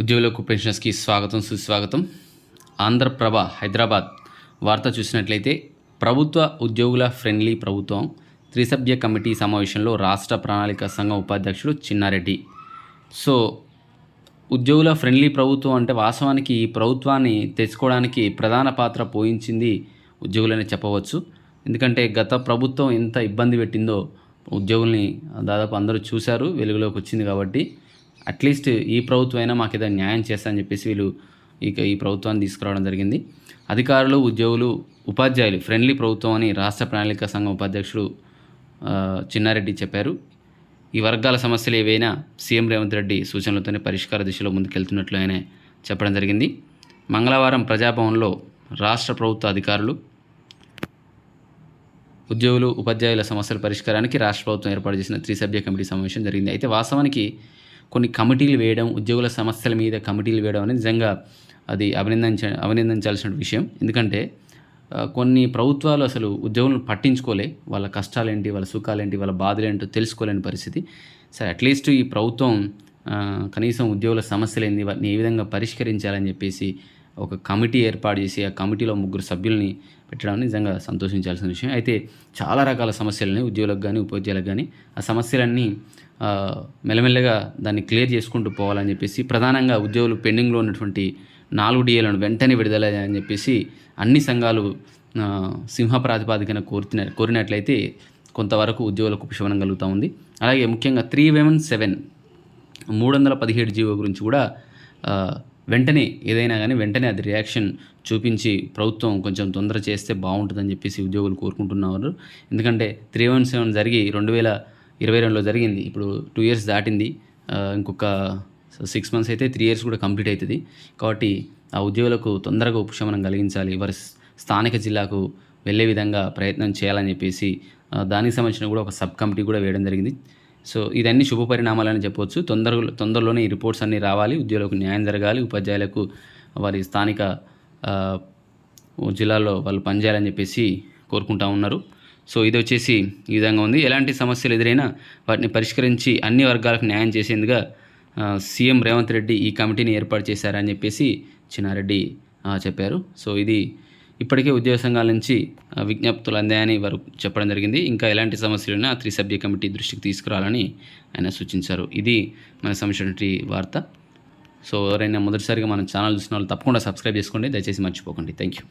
ఉద్యోగులకు పెన్షనర్స్కి స్వాగతం సుస్వాగతం. ఆంధ్రప్రభ హైదరాబాద్ వార్త చూసినట్లయితే ప్రభుత్వ ఉద్యోగుల ఫ్రెండ్లీ ప్రభుత్వం త్రిసభ్య కమిటీ సమావేశంలో రాష్ట్ర ప్రణాళిక సంఘం ఉపాధ్యక్షుడు చిన్నారెడ్డి. సో ఉద్యోగుల ఫ్రెండ్లీ ప్రభుత్వం అంటే వాస్తవానికి ఈ ప్రభుత్వాన్ని తెచ్చుకోవడానికి ప్రధాన పాత్ర పోయించింది ఉద్యోగులనే చెప్పవచ్చు. ఎందుకంటే గత ప్రభుత్వం ఎంత ఇబ్బంది పెట్టిందో ఉద్యోగుల్ని దాదాపు అందరూ చూశారు వెలుగులోకి వచ్చింది కాబట్టి. అట్లీస్ట్ ఈ ప్రభుత్వం అయినా మాకు ఏదైనా న్యాయం చేస్తారని చెప్పేసి వీళ్ళు ఇక ఈ ప్రభుత్వాన్ని తీసుకురావడం జరిగింది. అధికారులు ఉద్యోగులు ఉపాధ్యాయులు ఫ్రెండ్లీ ప్రభుత్వం అని రాష్ట్ర ప్రణాళిక సంఘం ఉపాధ్యక్షుడు చిన్నారెడ్డి చెప్పారు. ఈ వర్గాల సమస్యలు ఏవైనా సీఎం రేవంత్ రెడ్డి సూచనలతోనే పరిష్కార దిశలో ముందుకెళ్తున్నట్లు ఆయన చెప్పడం జరిగింది. మంగళవారం ప్రజాభవన్లో రాష్ట్ర ప్రభుత్వ అధికారులు ఉద్యోగులు ఉపాధ్యాయుల సమస్యల పరిష్కారానికి రాష్ట్ర ప్రభుత్వం ఏర్పాటు చేసిన త్రిసభ్య కమిటీ సమావేశం జరిగింది. అయితే వాస్తవానికి కొన్ని కమిటీలు వేయడం ఉద్యోగుల సమస్యల మీద కమిటీలు వేయడం అనేది నిజంగా అది అభినందించ అభినందించాల్సిన విషయం. ఎందుకంటే కొన్ని ప్రభుత్వాలు అసలు ఉద్యోగులను పట్టించుకోలే. వాళ్ళ కష్టాలేంటి వాళ్ళ సుఖాలేంటి వాళ్ళ బాధలేంటో తెలుసుకోలేని పరిస్థితి. సరే అట్లీస్ట్ ఈ ప్రభుత్వం కనీసం ఉద్యోగుల సమస్యలు ఏంది వాటిని ఏ విధంగా పరిష్కరించాలని చెప్పేసి ఒక కమిటీ ఏర్పాటు చేసి ఆ కమిటీలో ముగ్గురు సభ్యుల్ని పెట్టడం నిజంగా సంతోషించాల్సిన విషయం. అయితే చాలా రకాల సమస్యలని ఉద్యోగులకు కానీ ఉపాధ్యాయులకు కానీ ఆ సమస్యలన్నీ మెల్లమెల్లగా దాన్ని క్లియర్ చేసుకుంటూ పోవాలని చెప్పేసి ప్రధానంగా ఉద్యోగులు పెండింగ్లో ఉన్నటువంటి నాలుగు డిఏలను వెంటనే విడుదల అని చెప్పేసి అన్ని సంఘాలు సింహ ప్రాతిపాదికన కోరుతున్న కోరినట్లయితే కొంతవరకు ఉద్యోగులకు ఉపశమనం కలుగుతూ ఉంది. అలాగే ముఖ్యంగా త్రీ వెవెన్ సెవెన్ మూడు వందల పదిహేడు జీవో గురించి కూడా వెంటనే ఏదైనా కానీ వెంటనే అది రియాక్షన్ చూపించి ప్రభుత్వం కొంచెం తొందర చేస్తే బాగుంటుందని చెప్పేసి ఉద్యోగులు కోరుకుంటున్నారు. ఎందుకంటే త్రీ వన్ సెవెన్ జరిగి రెండు వేల ఇరవై రెండులో జరిగింది. ఇప్పుడు టూ ఇయర్స్ దాటింది. ఇంకొక సిక్స్ మంత్స్ అయితే త్రీ ఇయర్స్ కూడా కంప్లీట్ అవుతుంది. కాబట్టి ఆ ఉద్యోగులకు తొందరగా ఉపశమనం కలిగించాలి. వారి స్థానిక జిల్లాకు వెళ్ళే విధంగా ప్రయత్నం చేయాలని చెప్పేసి దానికి సంబంధించిన కూడా ఒక సబ్ కమిటీ కూడా వేయడం జరిగింది. సో ఇదన్నీ శుభ పరిణామాలని చెప్పవచ్చు తొందర తొందరలోనే ఈ రిపోర్ట్స్ అన్నీ రావాలి. ఉద్యోగులకు న్యాయం జరగాలి. ఉపాధ్యాయులకు వారి స్థానిక జిల్లాలో వాళ్ళు పనిచేయాలని చెప్పేసి కోరుకుంటా ఉన్నారు. సో ఇది వచ్చేసి ఈ విధంగా ఉంది. ఎలాంటి సమస్యలు ఎదురైనా వాటిని పరిష్కరించి అన్ని వర్గాలకు న్యాయం చేసేందుగా సీఎం రేవంత్ రెడ్డి ఈ కమిటీని ఏర్పాటు చేశారని చెప్పేసి చిన్నారెడ్డి చెప్పారు. సో ఇది ఇప్పటికే ఉద్యోగ సంఘాల నుంచి విజ్ఞప్తులు అందాయని వారు చెప్పడం జరిగింది. ఇంకా ఎలాంటి సమస్యలున్నా ఆ త్రిసభ్య కమిటీ దృష్టికి తీసుకురావాలని ఆయన సూచించారు. ఇది మన సంబంధించినటువంటి వార్త. సో ఎవరైనా మొదటిసారిగా మన ఛానల్ చూసిన వాళ్ళు తప్పకుండా సబ్స్క్రైబ్ చేసుకోండి. దయచేసి మర్చిపోకండి. Thank you